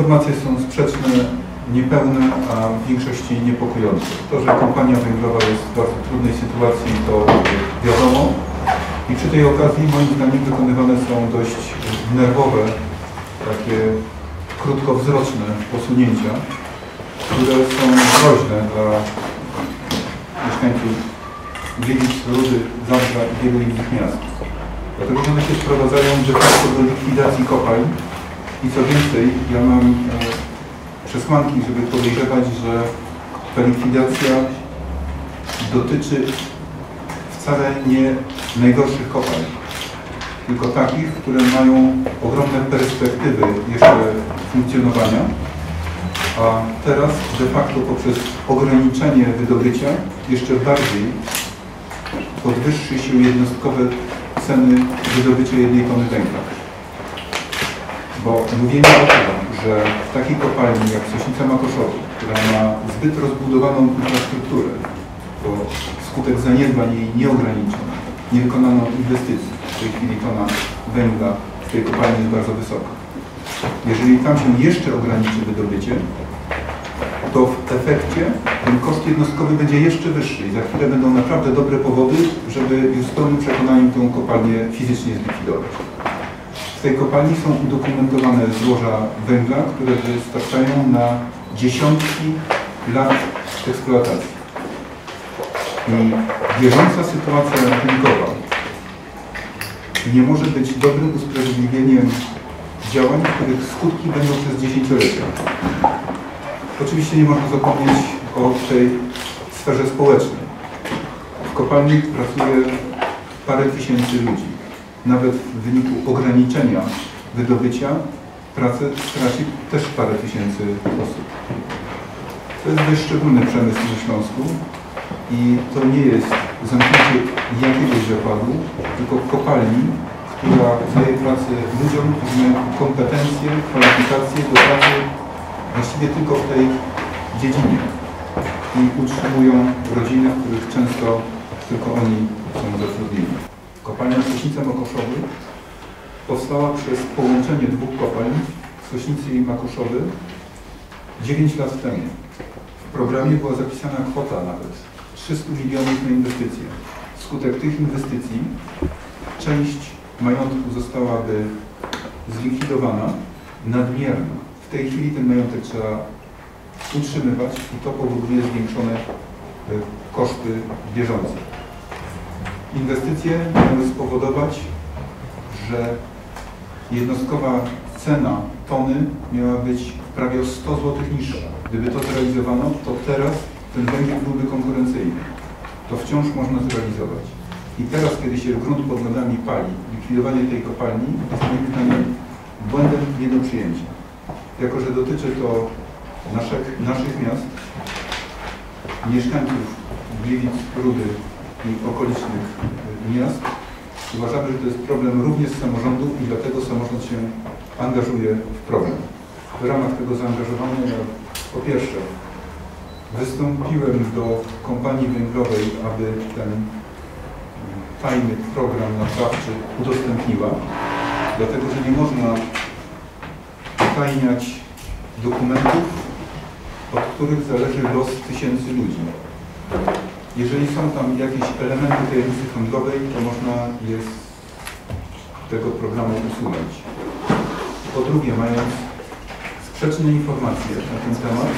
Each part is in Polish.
informacje są sprzeczne, niepełne, a w większości niepokojące. To, że kompania węglowa jest w bardzo trudnej sytuacji, to wiadomo. I przy tej okazji moim zdaniem wykonywane są dość nerwowe, takie krótkowzroczne posunięcia, które są groźne dla mieszkańców Gliwic, Rudy, Zabrza i wielu innych miast. Dlatego, one się sprowadzają de facto do likwidacji kopalń i co więcej, ja mam e, przesłanki, żeby podejrzewać, że ta likwidacja dotyczy wcale nie najgorszych kopalń, tylko takich, które mają ogromne perspektywy jeszcze funkcjonowania, a teraz de facto poprzez ograniczenie wydobycia jeszcze bardziej podwyższy się jednostkowe ceny wydobycia jednej tony węgla. Bo mówienie o tym, że w takiej kopalni jak Sośnica Makoszowa, która ma zbyt rozbudowaną infrastrukturę, bo skutek zaniedbań jej nie ograniczono, nie wykonano inwestycji, w tej chwili tona węgla w tej kopalni jest bardzo wysoka. Jeżeli tam się jeszcze ograniczy wydobycie, to w efekcie ten koszt jednostkowy będzie jeszcze wyższy i za chwilę będą naprawdę dobre powody, żeby już z pełnym przekonaniem tę kopalnię fizycznie zlikwidować. W tej kopalni są udokumentowane złoża węgla, które wystarczają na dziesiątki lat eksploatacji. I bieżąca sytuacja rynkowa nie może być dobrym usprawiedliwieniem działań, których skutki będą przez dziesięciolecia. Oczywiście nie można zapomnieć o tej sferze społecznej. W kopalni pracuje parę tysięcy ludzi. Nawet w wyniku ograniczenia wydobycia pracę straci też parę tysięcy osób. To jest dość szczególny przemysł na Śląsku i to nie jest zamknięcie jakiegoś zakładu, tylko kopalni, która daje pracę ludziom, którzy mają kompetencje, kwalifikacje do pracy właściwie tylko w tej dziedzinie i utrzymują rodziny, w których często tylko oni są zatrudnieni. Kopalnia Sośnica Makoszowy powstała przez połączenie dwóch kopalń, Sośnicy i Makoszowy, 9 lat temu. W programie była zapisana kwota nawet 300 milionów na inwestycje. Wskutek tych inwestycji część majątku zostałaby zlikwidowana, nadmierna. W tej chwili ten majątek trzeba utrzymywać i to powoduje zwiększone e, koszty bieżące. Inwestycje miały spowodować, że jednostkowa cena tony miała być prawie o 100 zł niższa. Gdyby to zrealizowano, to teraz ten węgiel byłby konkurencyjny. To wciąż można zrealizować. I teraz, kiedy się grunt pod nogami pali, likwidowanie tej kopalni jest moim zdaniem błędem nie do przyjęcia. Jako, że dotyczy to naszych, naszych miast, mieszkańców Gliwic, Rudy i okolicznych miast, uważamy, że to jest problem również samorządu i dlatego samorząd się angażuje w problem. W ramach tego zaangażowania ja po pierwsze wystąpiłem do kompanii węglowej, aby ten fajny program naprawczy udostępniła, dlatego że nie można utajniać dokumentów, od których zależy los tysięcy ludzi. Jeżeli są tam jakieś elementy tajemnicy handlowej, to można je z tego programu usunąć. Po drugie, mając sprzeczne informacje na ten temat,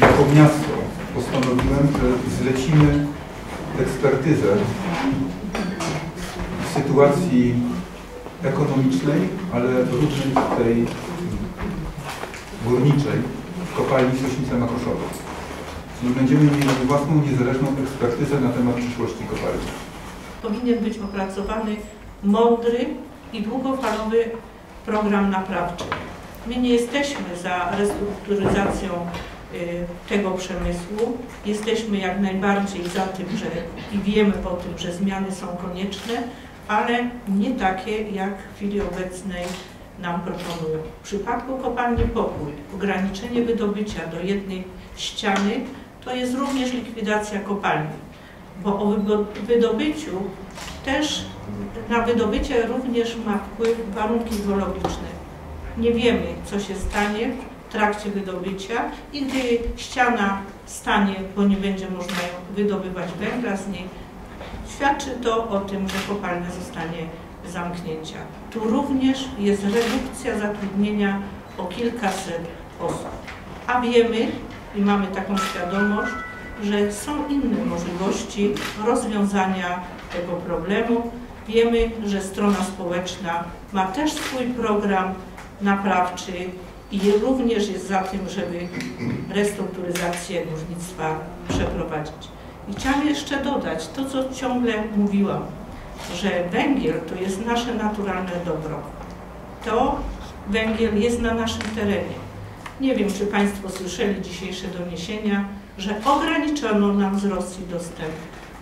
e, jako miasto postanowiłem, że zlecimy ekspertyzę sytuacji ekonomicznej, ale również tej górniczej w kopalni Sośnica Makoszowa. Czyli będziemy mieli własną, niezależną ekspertyzę na temat przyszłości kopalni. Powinien być opracowany mądry i długofalowy program naprawczy. My nie jesteśmy za restrukturyzacją y, tego przemysłu. Jesteśmy jak najbardziej za tym, że i wiemy o tym, że zmiany są konieczne, ale nie takie, jak w chwili obecnej nam proponują. W przypadku kopalni Pokój ograniczenie wydobycia do jednej ściany to jest również likwidacja kopalni, bo o wydobyciu też na wydobycie również ma wpływ warunki geologiczne. nie wiemy, co się stanie w trakcie wydobycia i gdy ściana stanie, bo nie będzie można wydobywać węgla z niej, świadczy to o tym, że kopalnia zostanie zamknięcia. Tu również jest redukcja zatrudnienia o kilkaset osób. A wiemy i mamy taką świadomość, że są inne możliwości rozwiązania tego problemu. Wiemy, że strona społeczna ma też swój program naprawczy i również jest za tym, żeby restrukturyzację górnictwa przeprowadzić. I chciałam jeszcze dodać to, co ciągle mówiłam, że węgiel to jest nasze naturalne dobro. To węgiel jest na naszym terenie. Nie wiem, czy Państwo słyszeli dzisiejsze doniesienia, że ograniczono nam z Rosji dostęp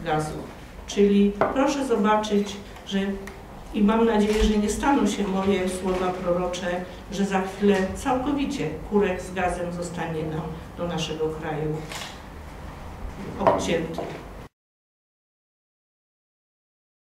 gazu. Czyli proszę zobaczyć, że i mam nadzieję, że nie staną się moje słowa prorocze, że za chwilę całkowicie kurek z gazem zostanie nam do naszego kraju odcięty.